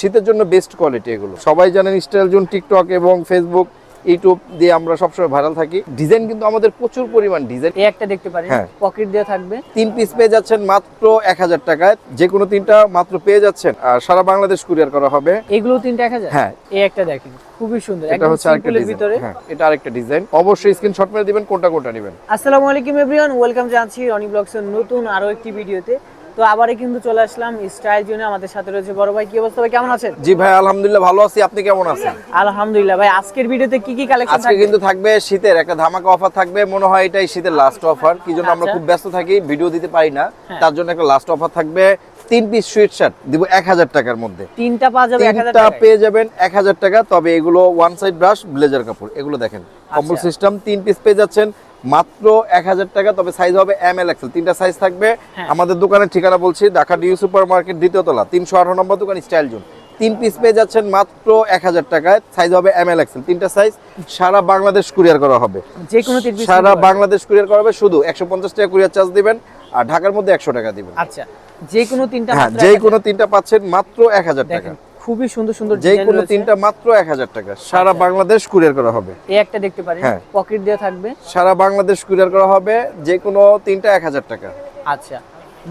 শীতের জন্য best quality এগুলো। সবাই জানেন স্টাইল জোন টিকটক এবং ফেসবুক ইউটিউব দিয়ে আমরা সবসময় ভাইরাল থাকি। ডিজাইন কিন্তু আমাদের প্রচুর পরিমাণ ডিজাইন এই একটা দেখতে পারেন হ্যাঁ। পকেট দেওয়া থাকবে। তিন পিস পেয়ে যাচ্ছেন মাত্র এক হাজার টাকায়। যে কোনো তিনটা মাত্র পেয়ে যাচ্ছেন। আর সারা বাংলাদেশ কুরিয়ার করা হবে। এগুলো তিনটা এক হাজার? হ্যাঁ। এই একটা দেখেন খুবই সুন্দর। এটা হচ্ছে আরেকটা ভিতরে। হ্যাঁ এটা আরেকটা ডিজাইন অবশ্যই স্ক্রিনশট মেরে দিবেন কোনটা কোনটা নেবেন। আসসালামু আলাইকুম এভরিওয়ান ওয়েলকাম জানাচ্ছি রনি ব্লগসের নতুন আরও একটি ভিডিওতে। তো আবারই কিন্তু চলে আসলাম স্টাইল জোনে। আমাদের সাথে রয়েছে বড় ভাই। কি অবস্থা ভাই? কেমন আছেন? জি ভাই আলহামদুলিল্লাহ ভালো আছি। আপনি কেমন আছেন? আলহামদুলিল্লাহ ভাই আজকের ভিডিওতে কি কি কালেকশন আজকে কিন্তু থাকবে শীতের একটা ধামাকা অফার থাকবে। মনে হয় এটাই শীতের লাস্ট অফার কি জন্য আমরা আচ্ছা। খুব ব্যস্ত থাকি ভিডিও দিতে পারি না। হ্যাঁ। তার জন্য একটা লাস্ট অফার থাকবে। তিন পিস সুইট শার্ট দিব এক হাজার টাকার মধ্যে। তিনটা পাওয়া যাবে তিনটা পেয়ে যাবেন এক হাজার টাকা তবে এগুলো ওয়ান সাইড ব্রাশ ব্লেজার কাপড় এগুলো দেখেন। কম্বল আচ্ছা। সিস্টেম তিন পিস পেয়ে যাচ্ছেন মাত্র এক হাজার টাকা তবে সাইজ হবে এম এল এক্সেল তিনটা সাইজ থাকবে। হ্যাঁ। আমাদের দোকানের ঠিকানা বলছি ঢাকা ডিউ সুপার মার্কেট দ্বিতীয় তলা তিনশো আঠারো নম্বর দোকান স্টাইল জোন তিন পিস পেয়ে যাচ্ছেন মাত্র এক হাজার টাকায় সাইজ হবে এম এল এক্সেল তিনটা সাইজ সারা বাংলাদেশ কুরিয়ার করা হবে। যে কোনো সারা বাংলাদেশ কুরিয়ার করা হবে শুধু একশো পঞ্চাশ টাকা কুরিয়ার চার্জ দিবেন আর ঢাকার মধ্যে একশো টাকা দিবেন। আচ্ছা। যে কোনো তিনটা হ্যাঁ যে কোনো তিনটা পাচ্ছেন মাত্র এক হাজার টাকা। খুবই সুন্দর সুন্দর যে কোনো তিনটা মাত্র এক হাজার টাকা। সারা বাংলাদেশ কুরিয়ার করা হবে। এই একটা দেখতে পারেন হ্যাঁ। পকেট দেওয়া থাকবে। সারা বাংলাদেশ কুরিয়ার করা হবে যে কোনো তিনটা এক হাজার টাকা। আচ্ছা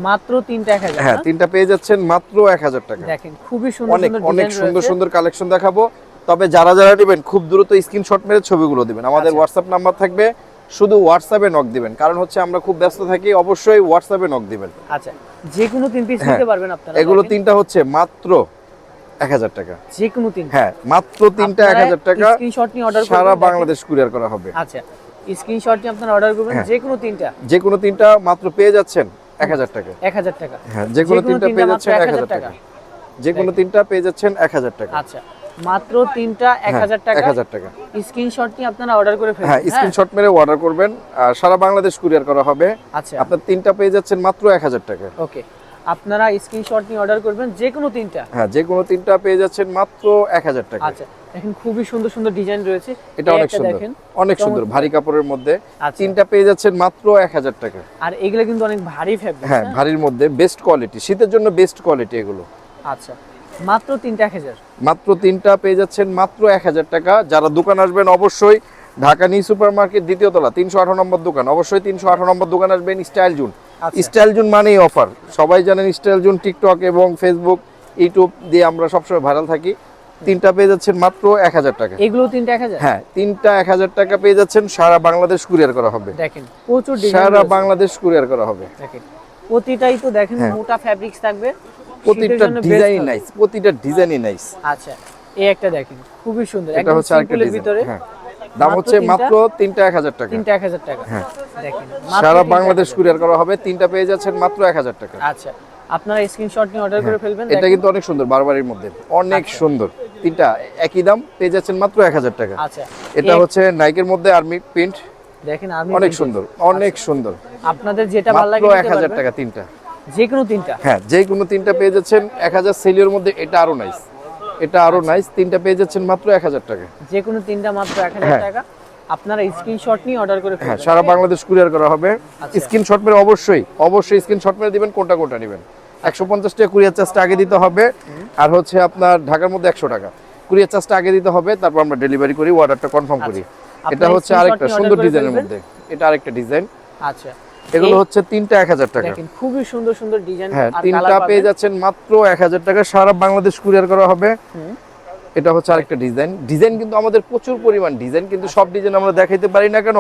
মাত্র তিনটা এক হাজার হ্যাঁ তিনটা পেয়ে যাচ্ছেন মাত্র এক হাজার টাকা। দেখেন খুবই সুন্দর অনেক সুন্দর অনেক সুন্দর সুন্দর কালেকশন দেখাবো। তবে যারা যারা নেবেন খুব দ্রুত স্ক্রিনশট মেরে ছবিগুলো দিবেন। আমাদের আচ্ছা। হোয়াটসঅ্যাপ নাম্বার থাকবে শুধু হোয়াটসঅ্যাপে নক দিবেন। কারণ হচ্ছে আমরা খুব ব্যস্ত থাকি অবশ্যই হোয়াটসঅ্যাপে নক দিবেন। আচ্ছা যে কোনো তিন পিস হ্যাঁ। নিতে পারবেন আপনারা এগুলো তিনটা হচ্ছে মাত্র এক হাজার টাকা। যে কোনো তিন হ্যাঁ মাত্র তিনটা এক হাজার টাকা স্ক্রিনশট নিয়ে অর্ডার সারা বাংলাদেশ কুরিয়ার করা হবে। আচ্ছা স্ক্রিনশট নিয়ে আপনারা অর্ডার করবেন হ্যাঁ। যে কোনো তিনটা। যে কোনো তিনটা মাত্র পেয়ে যাচ্ছেন এক হাজার টাকা। এক হাজার টাকা। হ্যাঁ যে কোনো তিনটা পেয়ে যাচ্ছেন এক হাজার টাকা। যে কোনো তিনটা পেয়ে যাচ্ছেন এক হাজার টাকা। আচ্ছা। মাত্র তিনটা এক হাজার এক টাকা হাজার টাকা। স্ক্রিনশট নিয়ে আপনারা অর্ডার করে ফেলবেন। হ্যাঁ স্ক্রিনশট মেরে অর্ডার করবেন। আর সারা বাংলাদেশ কুরিয়ার করা হবে। আচ্ছা। আপনার তিনটা পেয়ে যাচ্ছেন মাত্র এক হাজার টাকা। ওকে আপনারা স্ক্রিনশট নিয়ে অর্ডার করবেন যে কোনো তিনটা। হ্যাঁ যে কোনো তিনটা পেয়ে যাচ্ছেন মাত্র এক হাজার টাকা। আচ্ছা দেখেন খুবই সুন্দর সুন্দর ডিজাইন রয়েছে। এটা অনেক সুন্দর। অনেক সুন্দর ভারী কাপড়ের মধ্যে। আচ্ছা। তিনটা পেয়ে যাচ্ছেন মাত্র এক হাজার টাকা। আর এগুলো কিন্তু অনেক ভারী ফেব্রিক হ্যাঁ ভারীর মধ্যে বেস্ট কোয়ালিটি শীতের জন্য বেস্ট কোয়ালিটি এগুলো। আচ্ছা। মাত্র তিনটা এক হাজার। মাত্র তিনটা পেয়ে যাচ্ছেন মাত্র এক হাজার টাকা। যারা দোকান আসবেন অবশ্যই ঢাকা নিউ সুপার মার্কেট দ্বিতীয় তলা তিনশো আঠারো নম্বর দোকান। অবশ্যই তিনশো আঠারো নম্বর দোকান আসবেন স্টাইল জুন। আচ্ছা। স্টাইল জুন মানেই অফার। সবাই জানেন স্টাইল জুন টিকটক এবং ফেসবুক ইউটিউব দিয়ে আমরা সবসময় ভাইরাল থাকি। তিনটা পেয়ে যাচ্ছেন মাত্র এক হাজার টাকা। এগুলো তিনটা এক হাজার? হ্যাঁ তিনটা এক হাজার টাকা পেয়ে যাচ্ছেন সারা বাংলাদেশ কুরিয়ার করা হবে। দেখেন প্রচুর সারা বাংলাদেশ কুরিয়ার করা হবে। দেখেন প্রতিটাই তো দেখেন হ্যাঁ। মোটা ফ্যাব্রিক্স থাকবে। প্রতিটা ডিজাইন নাইস প্রতিটা ডিজাইনই নাইস আচ্ছা এই একটা দেখেন খুবই সুন্দর এটা হচ্ছে আরেকটা সিম্পলের ভিতরে। হ্যাঁ। দাম হচ্ছে? মাত্র তিনটা এক হাজার টাকা। তিনটা এক হাজার টাকা। হ্যাঁ। দেখেন সারা বাংলাদেশ 1000 কুরিয়ার করা হবে তিনটা পেয়ে যাচ্ছেন মাত্র এক হাজার টাকা। আচ্ছা আপনারা স্ক্রিনশট নিয়ে অর্ডার করে ফেলবেন এটা কিন্তু অনেক সুন্দর বারবারির মধ্যে। অনেক আচ্ছা। সুন্দর। তিনটা একই দাম পেয়ে যাচ্ছেন মাত্র এক হাজার টাকা। আচ্ছা। এটা হচ্ছে নাইকের মধ্যে আর্মি প্রিন্ট দেখেন অনেক সুন্দর অনেক সুন্দর। আপনাদের যেটা ভালো লাগে এক হাজার। টাকা তিনটা। যে কোনো তিনটা। হ্যাঁ যে কোনো তিনটা পেয়ে যাচ্ছেন। এক হাজার সেলিওর মধ্যে এটা আরও নাইস এটা আরও নাইস তিনটা পেয়ে যাচ্ছেন মাত্র এক হাজার টাকা যে কোনো তিনটা মাত্র এক হাজার হ্যাঁ। টাকা। আপনারা স্ক্রিনশট নিয়ে অর্ডার করে হ্যাঁ সারা বাংলাদেশ কুরিয়ার করা হবে। আচ্ছা। স্ক্রিনশট মেরে অবশ্যই অবশ্যই স্ক্রিনশট মেরে দিবেন কোনটা কোনটা নেবেন। একশো পঞ্চাশ টাকা কুরিয়ার চার্জটা আগে দিতে হবে। আর হচ্ছে আপনার ঢাকার মধ্যে একশো টাকা। কুরিয়ার চার্জটা আগে দিতে হবে তারপর আমরা ডেলিভারি করি অর্ডারটা কনফার্ম করি। আচ্ছা। এটা হচ্ছে আরেকটা সুন্দর ডিজাইনের মধ্যে। এটা আরেকটা ডিজাইন আচ্ছা। এগুলো হচ্ছে তিনটা এক হাজার টাকা। খুবই সুন্দর সুন্দর ডিজাইন হ্যাঁ তিনটা পেয়ে যাচ্ছেন মাত্র এক হাজার টাকা। সারা বাংলাদেশ কুরিয়ার করা হবে। এটা হচ্ছে আরেকটা ডিজাইন ডিজাইন কিন্তু আমাদের প্রচুর পরিমাণ ডিজাইন কিন্তু সব ডিজাইন আমরা দেখাইতে পারি না কেন?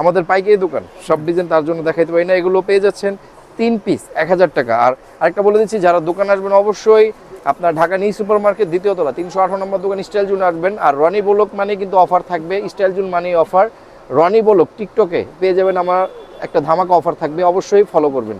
আমাদের পাইকারি দোকান সব ডিজাইন তার জন্য দেখাইতে পারি না। এগুলো পেয়ে যাচ্ছেন তিন পিস এক হাজার টাকা। আর আরেকটা বলে দিচ্ছি যারা দোকান আসবেন অবশ্যই আপনার ঢাকা নিউ সুপার মার্কেট দ্বিতীয় তলা তিনশো আঠারো নম্বর দোকান স্টাইল জুন আসবেন আর রনি বোলক মানে কিন্তু অফার থাকবে স্টাইল জুন মানে অফার রনি বোলক টিকটকে পেয়ে যাবেন আমার একটা ধামাকা অফার থাকবে অবশ্যই ফলো করবেন।